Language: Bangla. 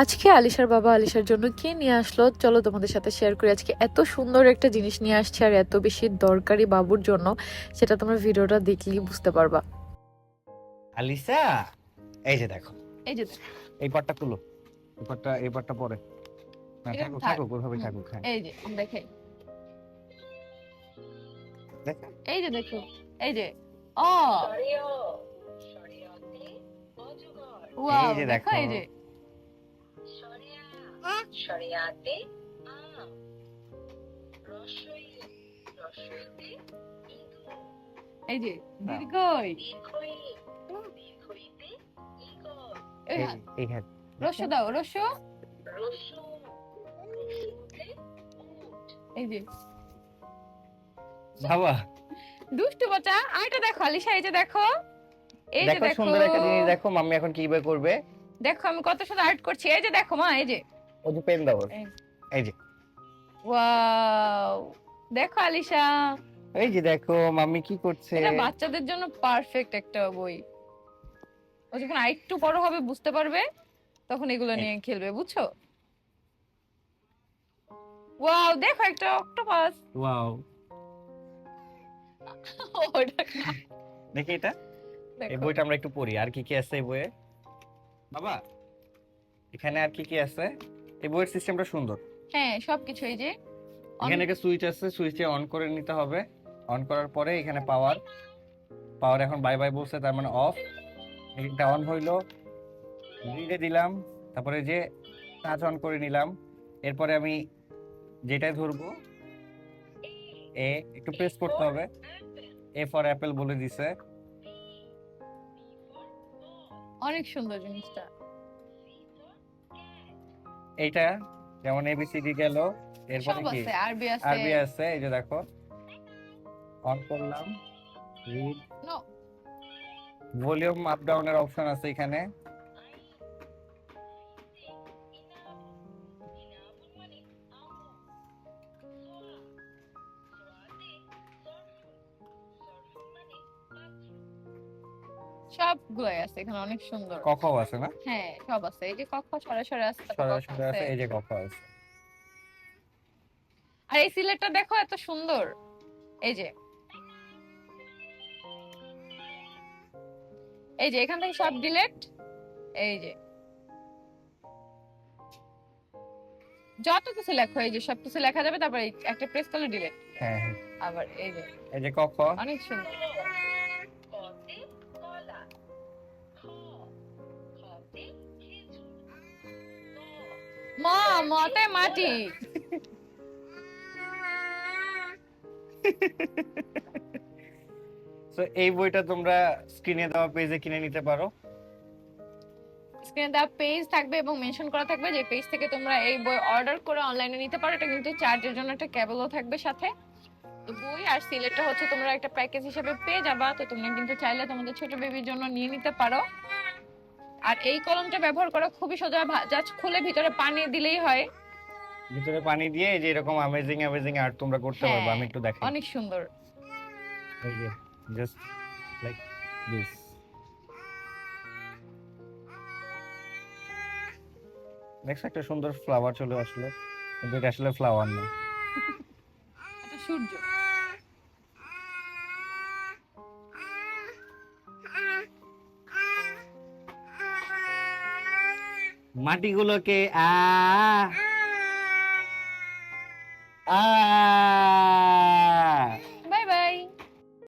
আজকে আলিশার বাবা আলিশার জন্য কি নিয়ে আসলো? চলো তোমাদের সাথে শেয়ার করি। আজকে এত সুন্দর একটা জিনিস নিয়ে আসছে আর এত বেশি দরকারি বাবুর জন্য সেটা তোমরা ভিডিওটা দেখলেই বুঝতে পারবা। আলিসা এই যে দেখো। এই যে এই পাটটা খুলো এই পাটটা এই পাটটা পরে। না থাকুক থাক। থাকুক ওইভাবে থাকুক হ্যাঁ। এই যে দেখাই দেখো। এই যে দেখো। এই যে। ও। ওয়াও যে দেখো দেখো। এই যে। শরিয়াতে আম রসই রসইতে এই যে দীর্ঘই। দীর্ঘই দীর্ঘইতে ইগল। এই এই হাত। রস্য দাও রস্য এই যে। বাবা। দুষ্টু বাচ্চা আইটা দেখো আলিশা এই যে দেখো। এই যে দেখো দেখো। সুন্দর একটা জিনিস দেখো মাম্মি এখন কীভাবে করবে দেখো আমি কত সুন্দর আর্ট করছি। এই যে দেখো মা এই যে। ও যে পেন দাও। এই। যে। ওয়াও দেখো আলিশা। এই যে দেখো মাম্মি কি করছে? এটা বাচ্চাদের জন্য পারফেক্ট একটা বই। ও যখন আরেকটু বড় হবে বুঝতে পারবে তখন এগুলো নিয়ে খেলবে বুঝছ? ওয়াও দেখো একটা অক্টোপাস ওয়াও দেখি এটা। এই বইটা আমরা একটু পড়ি আর কি কি আছে এই বইয়ে? বাবা এখানে আর কি কি আছে? এই বইয়ের সিস্টেমটা সুন্দর। হ্যাঁ সবকিছু এই যে এখানে একটা সুইচ আছে সুইচে অন করে নিতে হবে। অন করার পরে এখানে পাওয়ার পাওয়ার এখন বাই বাই বলছে তার মানে অফ এটা অন হইল গ্রিডে দিলাম তারপরে যে টাচ অন করে নিলাম এরপরে আমি যেটাই ধরবো এ একটু প্রেস করতে হবে। এ ফর অ্যাপেল বলে দিছে। অনেক সুন্দর জিনিসটা। এইটা যেমন এবিসিডি গেল এরপরে কি? আরবি আছে। আরবি আছে এই যে দেখো। অন করলাম. ভলিউম আপ ডাউনের অপশন আছে এখানে। সবগুলাই আছে এখানে অনেক সুন্দর। কখাও আছে না? হ্যাঁ সব আছে। এই যে কক্ষ সরাসরি আছে সরাসরি আছে। এই যে কখা আছে। আর এই সিলেটটা দেখো এত সুন্দর। এই যে। এই যে এখান থেকে সব ডিলেট এই যে। যত কিছু লেখো এই যে সব কিছু লেখা যাবে তারপর একটা প্রেস করলে ডিলেট হ্যাঁ হ্যাঁ। আবার এই যে। এই যে কখ অনেক সুন্দর। মতে মাটি। তো এই বইটা তোমরা স্ক্রিনে দেওয়া পেজে কিনে নিতে পারো। স্ক্রিনে দেওয়া পেজ থাকবে এবং মেনশন করা থাকবে যে পেজ থেকে তোমরা এই বই অর্ডার করে অনলাইনে নিতে পারো। এটা কিন্তু চার্জের জন্য একটা কেবলও থাকবে সাথে। তো বই আর সিলেটটা হচ্ছে তোমরা একটা প্যাকেজ হিসেবে পেয়ে যাবা। তো তোমরা কিন্তু চাইলে তোমাদের ছোট বেবির জন্য নিয়ে নিতে পারো। আর এই কলমটা ব্যবহার করা খুবই সোজা জাস্ট খুলে ভিতরে পানি দিলেই হয়। ভিতরে পানি দিয়ে এই যে এরকম অ্যামেজিং অ্যামেজিং আর্ট তোমরা করতে পারবে হ্যাঁ, আমি একটু দেখাই। অনেক সুন্দর। এই যে জাস্ট লাইক দিস দেখছ একটা সুন্দর ফ্লাওয়ার চলে আসলো কিন্তু এটা আসলে ফ্লাওয়ার না। এটা সূর্য। মাটিগুলোকে আ আ